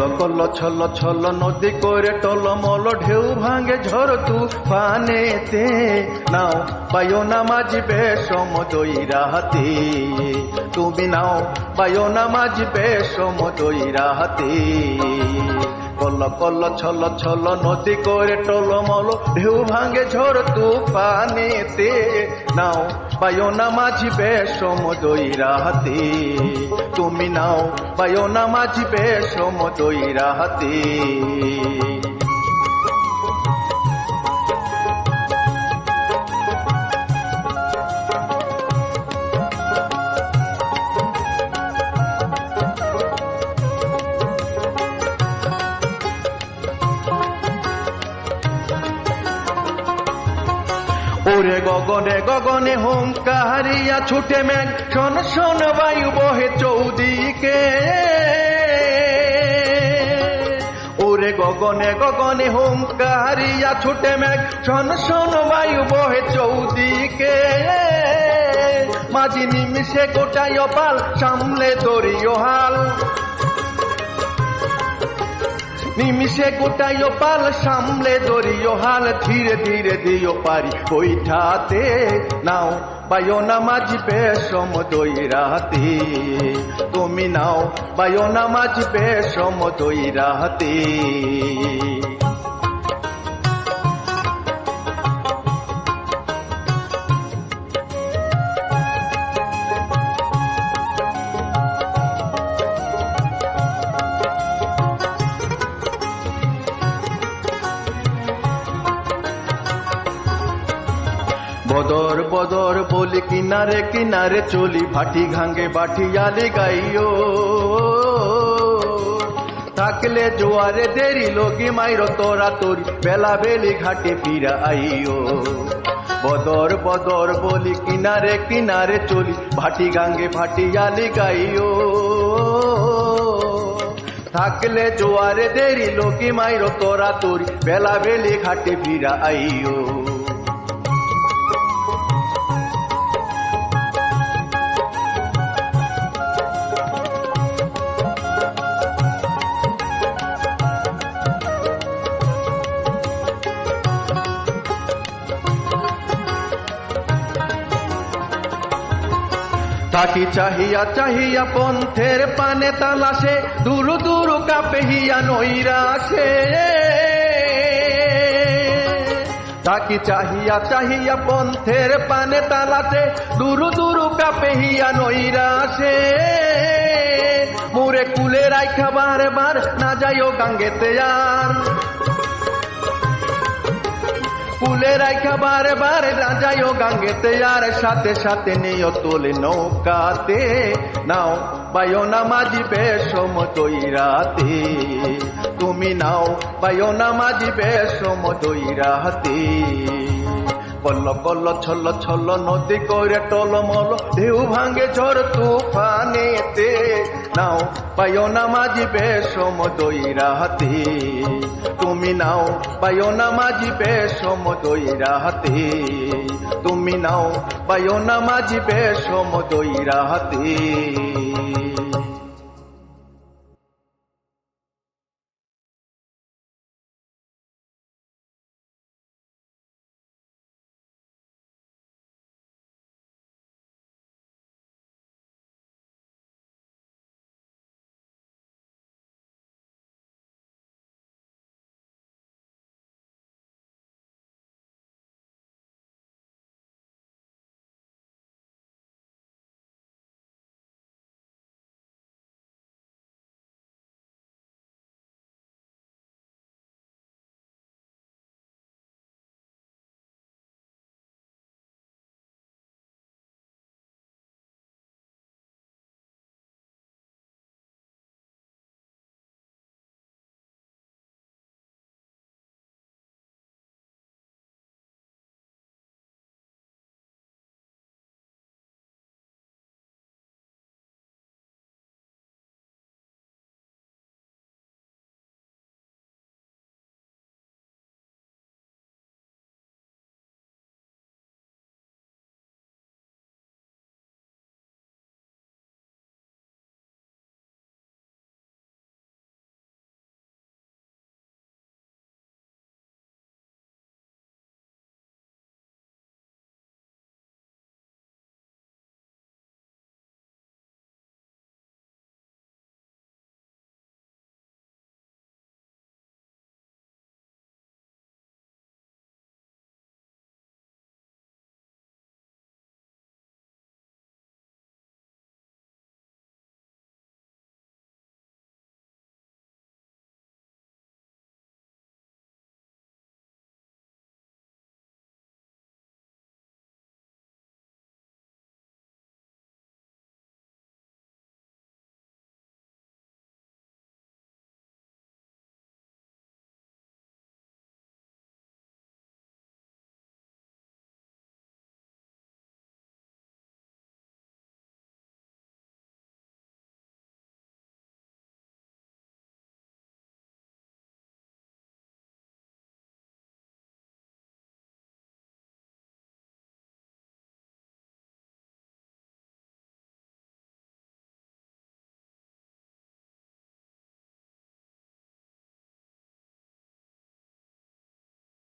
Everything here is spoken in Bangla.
কল কল, ছল ছল, নদী করে টলমল, ঢেউ ভাঙে ঝড় তুফানেতে। নাও পায়ো না মাঝবে সমদই রাহাতে তুমি নাও পায়ো না মাঝবে সমদই রাহাতে কল কল, ছল ছল, নদী করে টল মল ঢেউ ভাঙে ঝড় তে নাও বায়ো না মাঝি বে সমদই রাহাতে। তুমি নাও বায়ো না মাঝি বে সমদই রাহাতে। ওরে গগনে গগনে হুঙ্কারিয়া ছুটে মেঘ শোন শোন, বায়ু বহে চৌদিকে। ওরে গগনে গগনে হুঙ্কারিয়া ছুটে মেঘ শোন শোন, বায়ু বহে চৌদিকে। মাঝি নিমিষে গোটাই অপাল, সামলে দরিও হাল। নিমিষে গোটাইও পাল, সামলে দরিও হাল, ধীরে ধীরে দিও পারি। বৈঠাতে নাও, বায়ো না বেশম সমদই রাতে তুমি নাও, বায়ো না বেশম সমদই রাতে বদর বদর বলি কিনারে কিনারে চলি, ভাটি ঘাঙ্গে বাটি আলি গাইও থাকলে জোয়ারে দেরি লগি মাইর তোরা তোরি, বেলা বেলি ঘাটে ফিরা আইও বদর বদর বলি কিনারে কিনারে চলি, ভাটি গাঙ্গে ভাটি আলি গাইও থাকলে জোয়ারে দেরি লোকি মাইর তোরা তোরি, বেলা বেলি ঘাটে ফিরা আইও তাকি চাহিয়া চাহিয়া পন্থের পানে তালাশে, দুরু দুরু কাপেহিয়া নৈরাশে। তাকি চাহিয়া চাহিয়া পন্থের পানে তালাশে, দুরু দুরু কাপেহিয়া নৈরাশে। মুরে কুলে রাইখা বার বার না যাইও গাঙ্গেতে আর। কুলে রাইখা বারে বারে ও গাঙ্গেতে, আর সাথে সাথে নিয় তোলে নৌকাতে। নাও পাইও না মাঝি বেশম রাতে তুমি নাও পাইও না মাঝি বেশম রাতে কল্ল কল্ল ছল্ল ছল্ল নদী করে টলমল ঢেউ ভাঙ্গে ঝড় তুফানেতে। নাও, পাইও না মাঝিবে সমদই রাহাতে তুমি নাও, পাইও না মাঝিবে সমদই রাহাতে তুমি নাও, পাইও না মাঝিবে সমদই রাহাতে